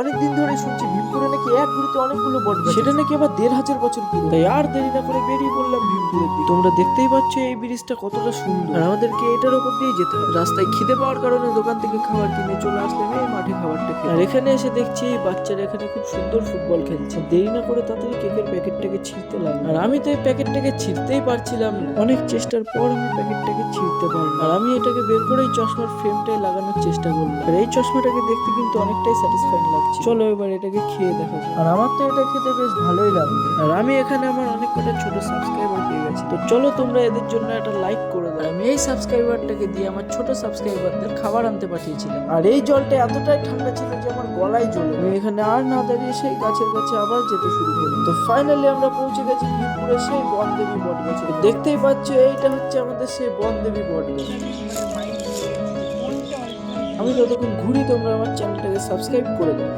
অনেকদিন ধরে শুনছি ভীমপুরে নাকি এক ঘুরিতে অনেকগুলো বট সেটা নাকি আবার দেড় হাজার বছর পুরো তাই আর দেরি না করে বেরিয়ে পড়লাম ভীমপুরের দিকে। তোমরা দেখতেই পাচ্ছ এই ব্রিজটা কতটা সুন্দর। আর আমাদেরকে এটার উপর দিয়ে যেতে হবে। রাস্তায় খিদে পাওয়ার কারণে দোকান থেকে খাবার কিনে চলে আসলাম এই মাঠে খাবারটা খেয়ে আর এখানে এসে দেখছি এই বাচ্চারা এখানে খুব সুন্দর ফুটবল খেলছে। দেরি না করে তাড়াতাড়ি কেকের প্যাকেটটাকে ছিঁড়তে লাগল। আর আমি তো এই প্যাকেটটাকে ছিঁড়তেই পারছিলাম না। অনেক চেষ্টার পর আমি প্যাকেটটাকে ছিঁড়তে পারলাম। আর আমি এটাকে বের করে এই চশমার ফ্রেমটাই লাগানোর চেষ্টা করলাম। আর এই চশমাটাকে দেখতে কিন্তু অনেকটাই স্যাটিসফাইড লাগছে। চলো এবার এটাকে খেয়ে দেখা যাক। আর আমার তো এটা খেতে বেশ ভালোই লাগবে আর আমি এখানে আমার অনেক কটা ছোট সাবস্ক্রাইবার তো চলো তোমরা এদের জন্য একটা লাইক করে দাও। আমি এই সাবস্ক্রাইবারটাকে দিয়ে আমার ছোট সাবস্ক্রাইবারদের খাবার আনতে পাঠিয়েছিলাম। আর এই জলটা এতটাই ঠান্ডা ছিল যে আমার গলায় জল আমি এখানে আর না দাঁড়িয়ে সেই গাছের কাছে আবার যেতে শুরু করলাম। তো ফাইনালি আমরা পৌঁছে গেছি ভীমপুরে সেই বনদেবী বট গাছে দেখতেই পাচ্ছ এইটা হচ্ছে আমাদের সেই বনদেবী বট গাছ আমি যতক্ষণ ঘুরি তোমরা আমার চ্যানেলটাকে সাবস্ক্রাইব করে দাও।